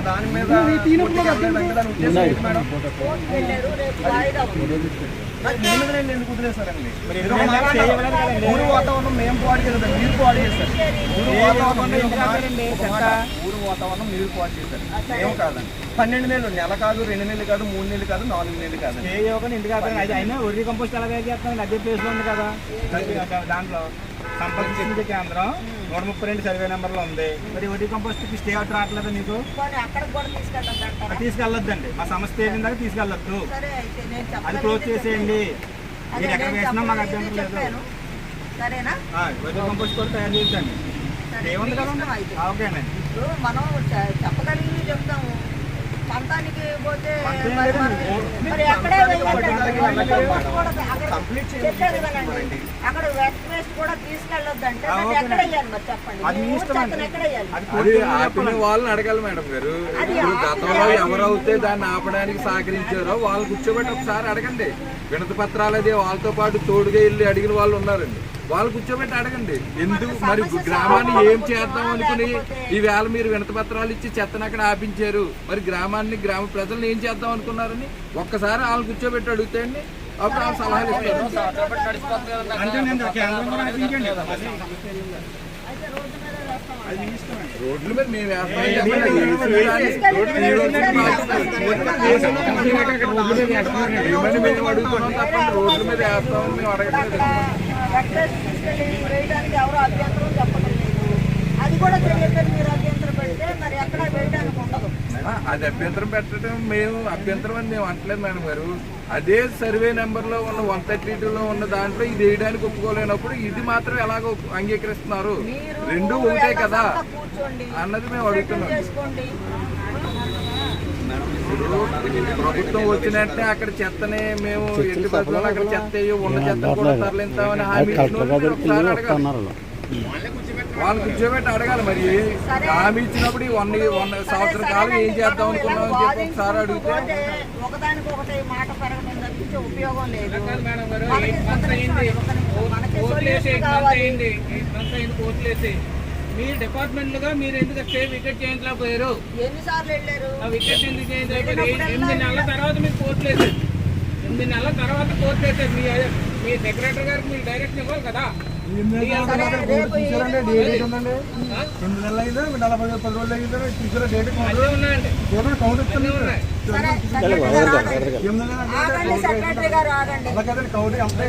దాని మీద ఎందుకు. ఊరు వాతావరణం మేము పాడు చేయలేదు మీరు పాడు చేశారు. ఊరు వాతావరణం. ఊరు వాతావరణం మీరు పాడు చేశారు. మేము కాదండి. పన్నెండు నెలలు నెల కాదు రెండు నెలలు కాదు మూడు నెలలు కాదు నాలుగు నెలలు కాదు ఏ యోగని ఇంటికి ఆపారు? అది అయినా ఒరి కంపోస్ట్ ఎలా వేసి చేస్తాను అదే ప్లేస్లో ఉంది కదా. దాంట్లో సంపర్కించే కేంద్రం నూట ముప్పై రెండు సర్వే నెంబర్లో ఉంది. మరి ఒరి కంపోస్ట్కి స్టే అవుట్ రావట్లేదు? అది తీసుకెళ్ళొద్దండి. మా సంస్థ దాకా తీసుకెళ్ళొద్దు. సరే అయితే నేను అది క్లోజ్ చేసేయండి. అదే మీరు ఎక్కడ వేసినా మాకు అభ్యంతరం లేదు. సరేనా? ఒరి కంపోస్ట్ కూడా తయారు ఏముంది. ఓకేనండి. ఇప్పుడు మనం చెప్పగలిగి చెప్తాము. పంతానికి పోతే మరి అక్కడ కంప్లీట్ చేయించుకోండి అక్కడ కూడా. ఎక్కడ మరి చెప్పండి? ఆపిన. వాళ్ళని అడగాలి మేడం గారు. గతంలో వాళ్ళు ఎవరైతే దాన్ని ఆపడానికి సహకరించారో వాళ్ళు కూర్చోబెట్టి ఒకసారి అడగండి. వినతి పత్రాలు అది వాళ్ళతో పాటు తోడుగా వెళ్ళి అడిగిన వాళ్ళు ఉన్నారండి. వాళ్ళు కూర్చోబెట్టి అడగండి. ఎందుకు? మరి గ్రామాన్ని ఏం చేద్దాం అనుకుని ఈవేళ మీరు వినతి పత్రాలు ఇచ్చి చెత్తను అక్కడ ఆపించారు. మరి గ్రామాన్ని గ్రామ ప్రజల్ని ఏం చేద్దాం అనుకున్నారని ఒక్కసారి వాళ్ళు కూర్చోబెట్టి అడుగుతాయండి అప్పుడు ఆ సలహాలు ఇస్తారు అంటే నేను కేంద్రం రాయించండి మీద మీ రోడ్ల మీద మేము వేస్తామని మేము అడుగుతున్నాం తప్ప రోడ్ల మీద వేస్తామని మేము అడగట్లేదు అది కూడా తెలియదు మీరు అది అభ్యంతరం పెట్టడం మేము అభ్యంతరం అని మేము అంటలేదు మేడం గారు. అదే సర్వే నెంబర్లో ఉన్న వన్ థర్టీ లో ఉన్న దాంట్లో ఇది వేయడానికి ఒప్పుకోలేనప్పుడు ఇది మాత్రం ఎలాగో మీరు రెండు ఒకటే కదా. అన్నది మేము అడుగుతున్నాం. ప్రభుత్వం వచ్చినట్టే అక్కడ చెత్తనే మేము ఎట్టి బదులు అక్కడ చెత్త ఉన్న చెత్త కూడా తరలిస్తామని హామీ ఇచ్చినప్పుడు ఒకసారి అడగాలి. వాళ్ళు కూర్చోబెట్టి అడగాలి మరి. హామీ ఇచ్చినప్పుడు ఈ వన్ వన్ సంవత్సరం కాలం ఏం చేద్దాం అనుకున్నాం అని చెప్పి ఒకసారి అడిగితే ఒకదానికి ఒకటి మాట పెరగడం తప్పించే ఉపయోగం లేదు. మీ డిపార్ట్మెంట్లుగా మీరు ఎందుకు స్టే వికెట్ చేయించలేకపోయారు? ఎన్నిసార్లు వెళ్ళారు? ఆ వికెట్ ఎందుకు చేయించలేకపోయారు? ఎనిమిది నెలల తర్వాత మీకు కోర్టులు వేసారు ఎనిమిది నెలల తర్వాత కోర్టు వేసారు మీ మీ సెక్రటరీ గారికి మీరు డైరెక్షన్ ఇవ్వాలి కదా. ఎనిమిది నెలలు అయిందా? నలభై పది రోజులు అయిందా? చూసారా డేట్ కౌంట్ ఎంత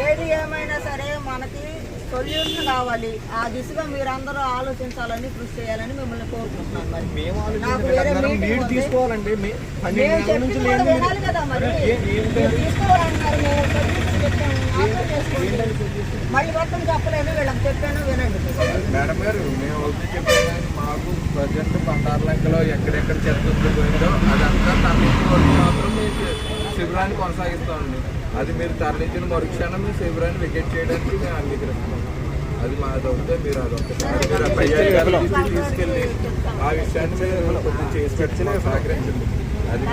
ఏది ఏమైనా సరే మనకి సొల్యూషన్ కావాలి. ఆ దిశగా మీరందరూ ఆలోచించాలని కృషి చేయాలని మిమ్మల్ని కోరుకుంటున్నాను మరి. నాకు వేరే మీటింగ్ మీరు ఉంది. తీసుకోవాలండి. మీ- పన్నెండు మేము చెప్పింది కూడా లేదు వినాలి కదా మరి. మీరు తీసుకోవాలన్నారు మేము మళ్ళీ మొత్తం చెప్పలేను వీళ్ళకి చెప్పాను వినండి. మేడం గారు మేము వచ్చి చెప్పాము మాకు ప్రజెంట్ బండార్లంకలో ఎక్కడెక్కడ చెత్త ఉండిపోయిందో అదంతా వరకు మాత్రం మేము శిబిరాన్ని కొనసాగిస్తామండి. అది మీరు తరలించిన మరుక్షణం మీ శిబిరాన్ని వికెట్ చేయడానికి మేము అంగీకరిస్తాం. అది మాది అవుతే మీరు దృష్టికి తీసుకెళ్ళి ఆ విషయాన్ని మీరు కొంచెం చేసి పెట్టి సహకరించండి. అది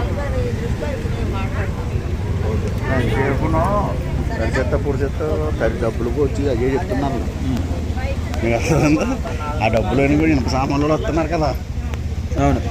తడి చెత్త పొడి చెత్త తడి డబ్బులకు వచ్చి అదే చెప్తున్నారు మీకు అర్థమైందా? ఆ డబ్బులు అని కూడా ఇనుప సామాన్లు వస్తున్నారు కదా. అవును.